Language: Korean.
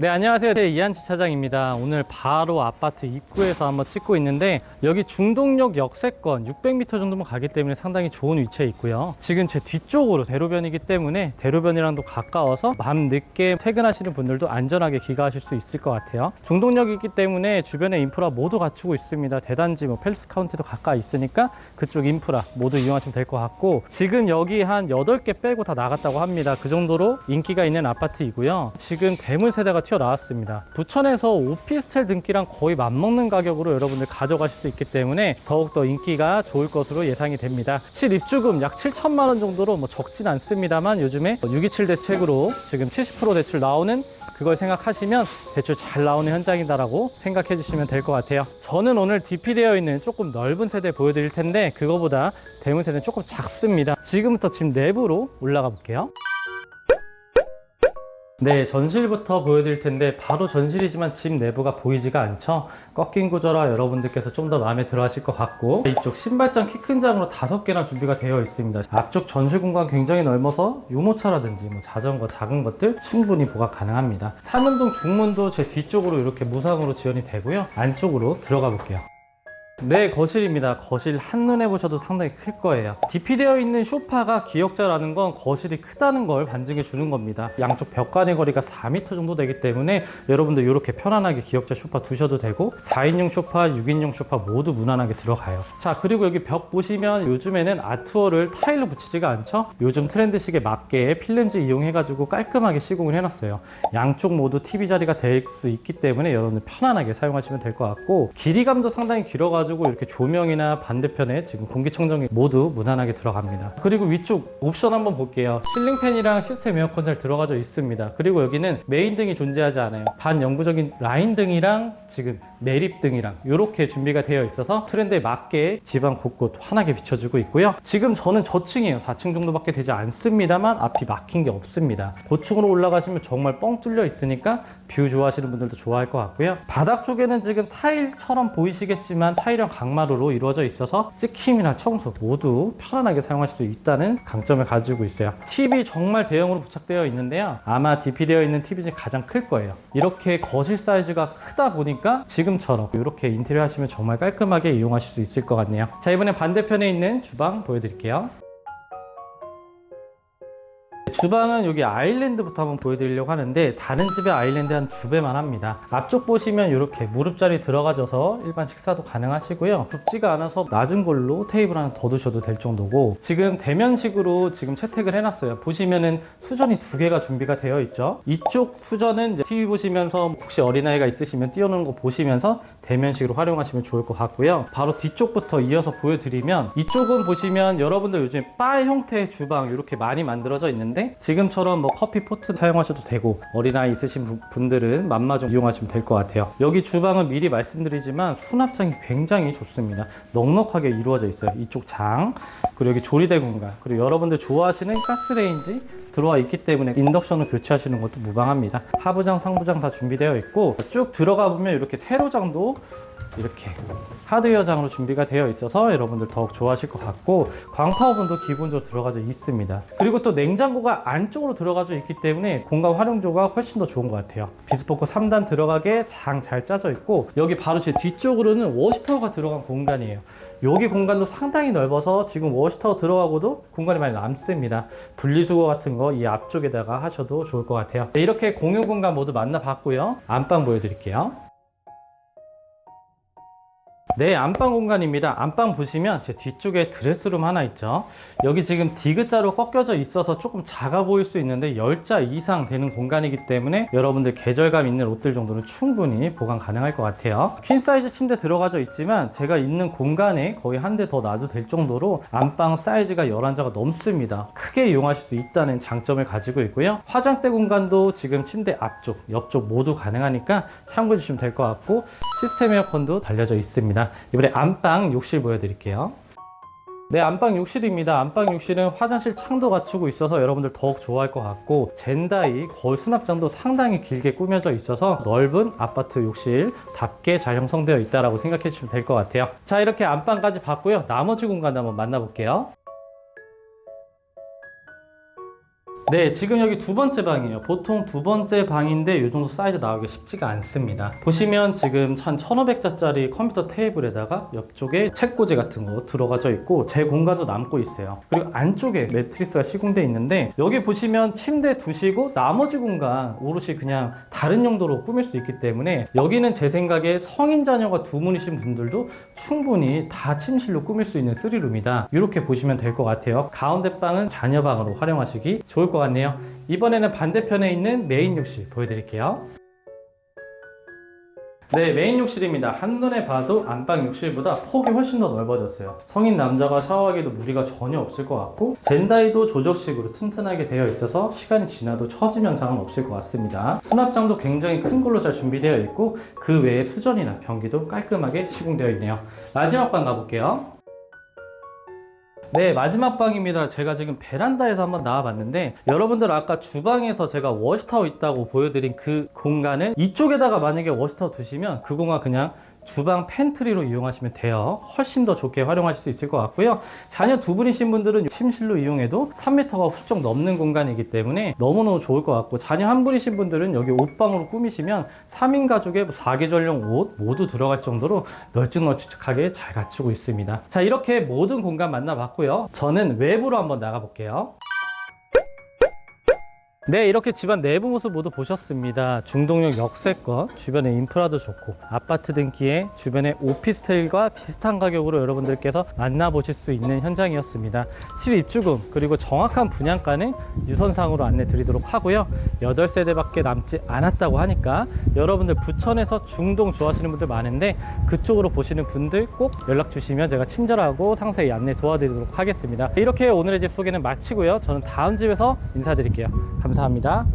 네 안녕하세요. 네, 이한치 차장입니다. 오늘 바로 아파트 입구에서 한번 찍고 있는데 여기 중동역 역세권 600m 정도만 가기 때문에 상당히 좋은 위치에 있고요. 지금 제 뒤쪽으로 대로변이기 때문에 대로변이랑도 가까워서 밤 늦게 퇴근하시는 분들도 안전하게 귀가하실 수 있을 것 같아요. 중동역이 있기 때문에 주변에 인프라 모두 갖추고 있습니다. 대단지 뭐 펠스 카운티도 가까이 있으니까 그쪽 인프라 모두 이용하시면 될 것 같고 지금 여기 한 8개 빼고 다 나갔다고 합니다. 그 정도로 인기가 있는 아파트이고요. 지금 대물 세대가 튀어나왔습니다. 부천에서 오피스텔 등기랑 거의 맞먹는 가격으로 여러분들 가져가실 수 있기 때문에 더욱더 인기가 좋을 것으로 예상이 됩니다. 실 입주금 약 7천만 원 정도로 뭐 적진 않습니다만 요즘에 627 대책으로 지금 70% 대출 나오는 그걸 생각하시면 대출 잘 나오는 현장이다라고 생각해 주시면 될 것 같아요. 저는 오늘 DP되어 있는 조금 넓은 세대 보여드릴 텐데 그거보다 대문 세대는 조금 작습니다. 지금부터 집 내부로 올라가 볼게요. 네, 전실부터 보여드릴 텐데 바로 전실이지만 집 내부가 보이지가 않죠. 꺾인 구조라 여러분들께서 좀 더 마음에 들어 하실 것 같고 이쪽 신발장 키 큰 장으로 다섯 개나 준비가 되어 있습니다. 앞쪽 전실 공간 굉장히 넓어서 유모차라든지 뭐 자전거 작은 것들 충분히 보관 가능합니다. 삼연동 중문도 제 뒤쪽으로 이렇게 무상으로 지원이 되고요. 안쪽으로 들어가 볼게요. 네, 거실입니다. 거실 한눈에 보셔도 상당히 클 거예요. DP되어 있는 소파가 기역자라는 건 거실이 크다는 걸 반증해 주는 겁니다. 양쪽 벽 간의 거리가 4m 정도 되기 때문에 여러분들 이렇게 편안하게 기역자 소파 두셔도 되고 4인용 소파, 6인용 소파 모두 무난하게 들어가요. 자, 그리고 여기 벽 보시면 요즘에는 아트월을 타일로 붙이지가 않죠? 요즘 트렌드식에 맞게 필름지 이용해 가지고 깔끔하게 시공을 해놨어요. 양쪽 모두 TV 자리가 될 수 있기 때문에 여러분들 편안하게 사용하시면 될 것 같고 길이감도 상당히 길어가지고 이렇게 조명이나 반대편에 지금 공기청정기 모두 무난하게 들어갑니다. 그리고 위쪽 옵션 한번 볼게요. 실링팬이랑 시스템 에어컨 잘 들어가져 있습니다. 그리고 여기는 메인 등이 존재하지 않아요. 반영구적인 라인 등이랑 지금 매립 등이랑 이렇게 준비가 되어 있어서 트렌드에 맞게 집안 곳곳 환하게 비춰주고 있고요. 지금 저는 저층이에요. 4층 정도밖에 되지 않습니다만 앞이 막힌 게 없습니다. 고층으로 올라가시면 정말 뻥 뚫려 있으니까 뷰 좋아하시는 분들도 좋아할 것 같고요. 바닥 쪽에는 지금 타일처럼 보이시겠지만 타일형 강마루로 이루어져 있어서 찍힘이나 청소 모두 편안하게 사용하실 수 있다는 강점을 가지고 있어요. TV 정말 대형으로 부착되어 있는데요. 아마 DP되어 있는 TV 중에 가장 클 거예요. 이렇게 거실 사이즈가 크다 보니까 지금 처럼 이렇게 인테리어 하시면 정말 깔끔하게 이용하실 수 있을 것 같네요. 자, 이번에 반대편에 있는 주방 보여드릴게요. 주방은 여기 아일랜드부터 한번 보여드리려고 하는데 다른 집의 아일랜드 한 두 배만 합니다. 앞쪽 보시면 이렇게 무릎자리 들어가져서 일반 식사도 가능하시고요. 좁지가 않아서 낮은 걸로 테이블 하나 더 두셔도 될 정도고 지금 대면식으로 지금 채택을 해놨어요. 보시면은 수전이 두 개가 준비가 되어 있죠. 이쪽 수전은 이제 TV 보시면서 혹시 어린아이가 있으시면 띄워놓는 거 보시면서 대면식으로 활용하시면 좋을 것 같고요. 바로 뒤쪽부터 이어서 보여드리면 이쪽은 보시면 여러분들 요즘 바 형태의 주방 이렇게 많이 만들어져 있는데 지금처럼 뭐 커피 포트 사용하셔도 되고 어린아이 있으신 분- 분들은 맘마 좀 이용하시면 될 것 같아요. 여기 주방은 미리 말씀드리지만 수납장이 굉장히 좋습니다. 넉넉하게 이루어져 있어요. 이쪽 장 그리고 여기 조리대 공간 그리고 여러분들 좋아하시는 가스레인지 들어와 있기 때문에 인덕션을 교체하시는 것도 무방합니다. 하부장, 상부장 다 준비되어 있고 쭉 들어가 보면 이렇게 세로장도 이렇게 하드웨어장으로 준비가 되어 있어서 여러분들 더욱 좋아하실 것 같고 광파 오븐도 기본적으로 들어가져 있습니다. 그리고 또 냉장고가 안쪽으로 들어가져 있기 때문에 공간 활용도가 훨씬 더 좋은 것 같아요. 비스포크 3단 들어가게 장 잘 짜져 있고 여기 바로 제 뒤쪽으로는 워시타워가 들어간 공간이에요. 여기 공간도 상당히 넓어서 지금 워시타워 들어가고도 공간이 많이 남습니다. 분리수거 같은 거 이 앞쪽에다가 하셔도 좋을 것 같아요. 네, 이렇게 공용 공간 모두 만나봤고요. 안방 보여드릴게요. 네, 안방 공간입니다. 안방 보시면 제 뒤쪽에 드레스룸 하나 있죠. 여기 지금 디귿자로 꺾여져 있어서 조금 작아 보일 수 있는데 10자 이상 되는 공간이기 때문에 여러분들 계절감 있는 옷들 정도는 충분히 보관 가능할 것 같아요. 퀸 사이즈 침대 들어가져 있지만 제가 있는 공간에 거의 한 대 더 놔도 될 정도로 안방 사이즈가 11자가 넘습니다. 크게 이용하실 수 있다는 장점을 가지고 있고요. 화장대 공간도 지금 침대 앞쪽, 옆쪽 모두 가능하니까 참고해 주시면 될 것 같고 시스템 에어컨도 달려져 있습니다. 이번에 안방 욕실 보여드릴게요. 네, 안방 욕실입니다. 안방 욕실은 화장실 창도 갖추고 있어서 여러분들 더욱 좋아할 것 같고 젠다이 거울 수납장도 상당히 길게 꾸며져 있어서 넓은 아파트 욕실답게 잘 형성되어 있다고 생각해 주시면 될 것 같아요. 자, 이렇게 안방까지 봤고요. 나머지 공간 한번 만나볼게요. 네, 지금 여기 두 번째 방이에요. 보통 두 번째 방인데 이 정도 사이즈 나오기 쉽지가 않습니다. 보시면 지금 한 1500자짜리 컴퓨터 테이블에다가 옆쪽에 책꽂이 같은 거 들어가져 있고 제 공간도 남고 있어요. 그리고 안쪽에 매트리스가 시공돼 있는데 여기 보시면 침대 두시고 나머지 공간 오롯이 그냥 다른 용도로 꾸밀 수 있기 때문에 여기는 제 생각에 성인 자녀가 두 분이신 분들도 충분히 다 침실로 꾸밀 수 있는 쓰리룸이다. 이렇게 보시면 될 것 같아요. 가운데 방은 자녀 방으로 활용하시기 좋을 것 같 네요. 이번에는 반대편에 있는 메인 욕실 보여드릴게요. 네, 메인 욕실입니다. 한눈에 봐도 안방 욕실보다 폭이 훨씬 더 넓어졌어요. 성인 남자가 샤워하기도 무리가 전혀 없을 것 같고 젠다이도 조적식으로 튼튼하게 되어 있어서 시간이 지나도 처짐 현상은 없을 것 같습니다. 수납장도 굉장히 큰 걸로 잘 준비되어 있고 그 외에 수전이나 변기도 깔끔하게 시공되어 있네요. 마지막 방 가볼게요. 네, 마지막 방입니다. 제가 지금 베란다에서 한번 나와봤는데, 여러분들 아까 주방에서 제가 워시타워 있다고 보여드린 그 공간을 이쪽에다가 만약에 워시타워 두시면 그 공간 그냥 주방 팬트리로 이용하시면 돼요. 훨씬 더 좋게 활용하실 수 있을 것 같고요. 자녀 두 분이신 분들은 침실로 이용해도 3m가 훌쩍 넘는 공간이기 때문에 너무너무 좋을 것 같고 자녀 한 분이신 분들은 여기 옷방으로 꾸미시면 3인 가족의 4계절용 옷 모두 들어갈 정도로 널찍널찍하게 잘 갖추고 있습니다. 자 이렇게 모든 공간 만나봤고요. 저는 외부로 한번 나가볼게요. 네, 이렇게 집안 내부 모습 모두 보셨습니다. 중동역 역세권, 주변에 인프라도 좋고, 아파트 등기에 주변에 오피스텔과 비슷한 가격으로 여러분들께서 만나보실 수 있는 현장이었습니다. 실입주금, 그리고 정확한 분양가는 유선상으로 안내 드리도록 하고요. 8세대밖에 남지 않았다고 하니까 여러분들 부천에서 중동 좋아하시는 분들 많은데 그쪽으로 보시는 분들 꼭 연락 주시면 제가 친절하고 상세히 안내 도와드리도록 하겠습니다. 이렇게 오늘의 집 소개는 마치고요. 저는 다음 집에서 인사드릴게요. 감사합니다.